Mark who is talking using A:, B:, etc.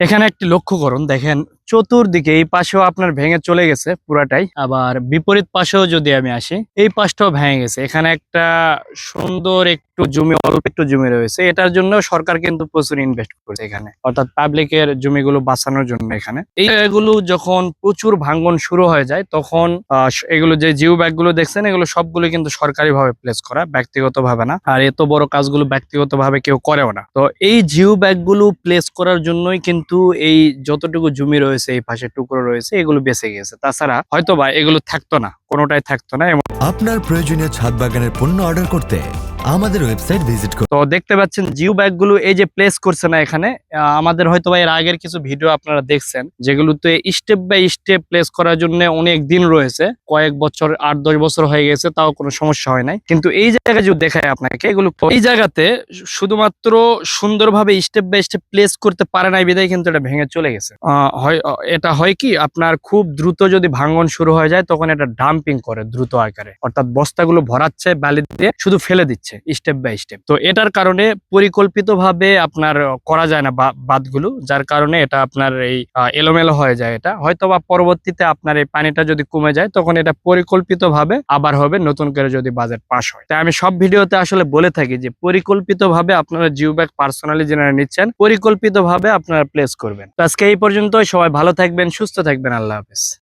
A: এখানে একটি লক্ষ্য করুন দেখেন চতুর্দিকে, এই পাশেও আপনার ভেঙে চলে গেছে পুরাটাই। আবার বিপরীত পাশেও যদি আমি আসি, এই পাশটাও ভেঙে গেছে। এখানে একটা সুন্দর একটু জমি, অল্প একটু জমি রয়েছে। এটার জন্য সরকার কিন্তু প্রচুর ইনভেস্ট করেছে এখানে। অর্থাৎ পাবলিকের জমিগুলো বাঁচানোর জন্য এখানে। এই এগুলো যখন প্রচুর ভাঙ্গন শুরু হয়ে যায়, তখন এগুলো যে জিও ব্যাগগুলো দেখছেন, এগুলো সবগুলো কিন্তু সরকারি ভাবে প্লেস করা ব্যক্তিগত ভাবে না। আর এত বড় কাজগুলো ব্যক্তিগত ভাবে কেউ করেও না। তো এই জিও ব্যাগগুলো প্লেস করার জন্যই কিন্তু এই যতটুকু জমি রয়েছে এই পাশে টুকরো রয়েছে, এগুলো বেঁচে গেছে। তাছাড়া হয়তো বা এগুলো থাকতো না, কোনোটাই থাকতো না
B: আপনার প্রয়োজনীয় ছাদ বাগানের পণ্য অর্ডার করতে আমাদের ওয়েবসাইট ভিজিট করুন।
A: তো দেখতে পাচ্ছেন, জিও ব্যাগগুলো এই যে প্লেস করছে না এখানে আমাদের হয়তো এর আগের কিছু ভিডিও আপনারা দেখছেন, যেগুলোতে স্টেপ বাই স্টেপ প্লেস করার জন্য অনেক দিন রয়েছে, কয়েক বছর, আট, দশ বছর হয়ে গেছে, তাও কোনো সমস্যা হয় নাই। কিন্তু এই জায়গায় যদি দেখায় আপনাকে, এগুলো এই জায়গাতে শুধুমাত্র সুন্দরভাবে স্টেপ বাই স্টেপ প্লেস করতে পারে নাই বিদায় কিন্তু এটা ভেঙে চলে গেছে। হয়, এটা হয় কি, আপনার খুব দ্রুত যদি ভাঙন শুরু হয়ে যায়, তখন এটা ডাম্পিং করে দ্রুত আকারে। অর্থাৎ বস্তাগুলো ভরাচ্ছে, বালি দিয়ে শুধু ফেলে দিচ্ছে। স্টেপ বাই স্টেপ তো এটার কারণে পরিকল্পিতভাবে আপনার করা যায় না বা- বাঁধগুলো, যার কারণে এটা আপনার এই এলোমেলো হয়ে যায় এটা। হয়তো বা পরবর্তীতে আপনার এই পানিটা যদি কমে যায়, তখন এটা পরিকল্পিতভাবে আবার হবে, নতুন করে যদি বাজেট পাস হয়। তাই আমি সব ভিডিওতে আসলে বলে থাকি যে, পরিকল্পিতভাবে আপনারা জিও ব্যাগ পার্সোনালি যারা নিচ্ছেন, পরিকল্পিতভাবে আপনারা প্লেস করবেন। আজকে এই পর্যন্ত সবাই ভালো থাকবেন, সুস্থ থাকবেন, আল্লাহ হাফেজ।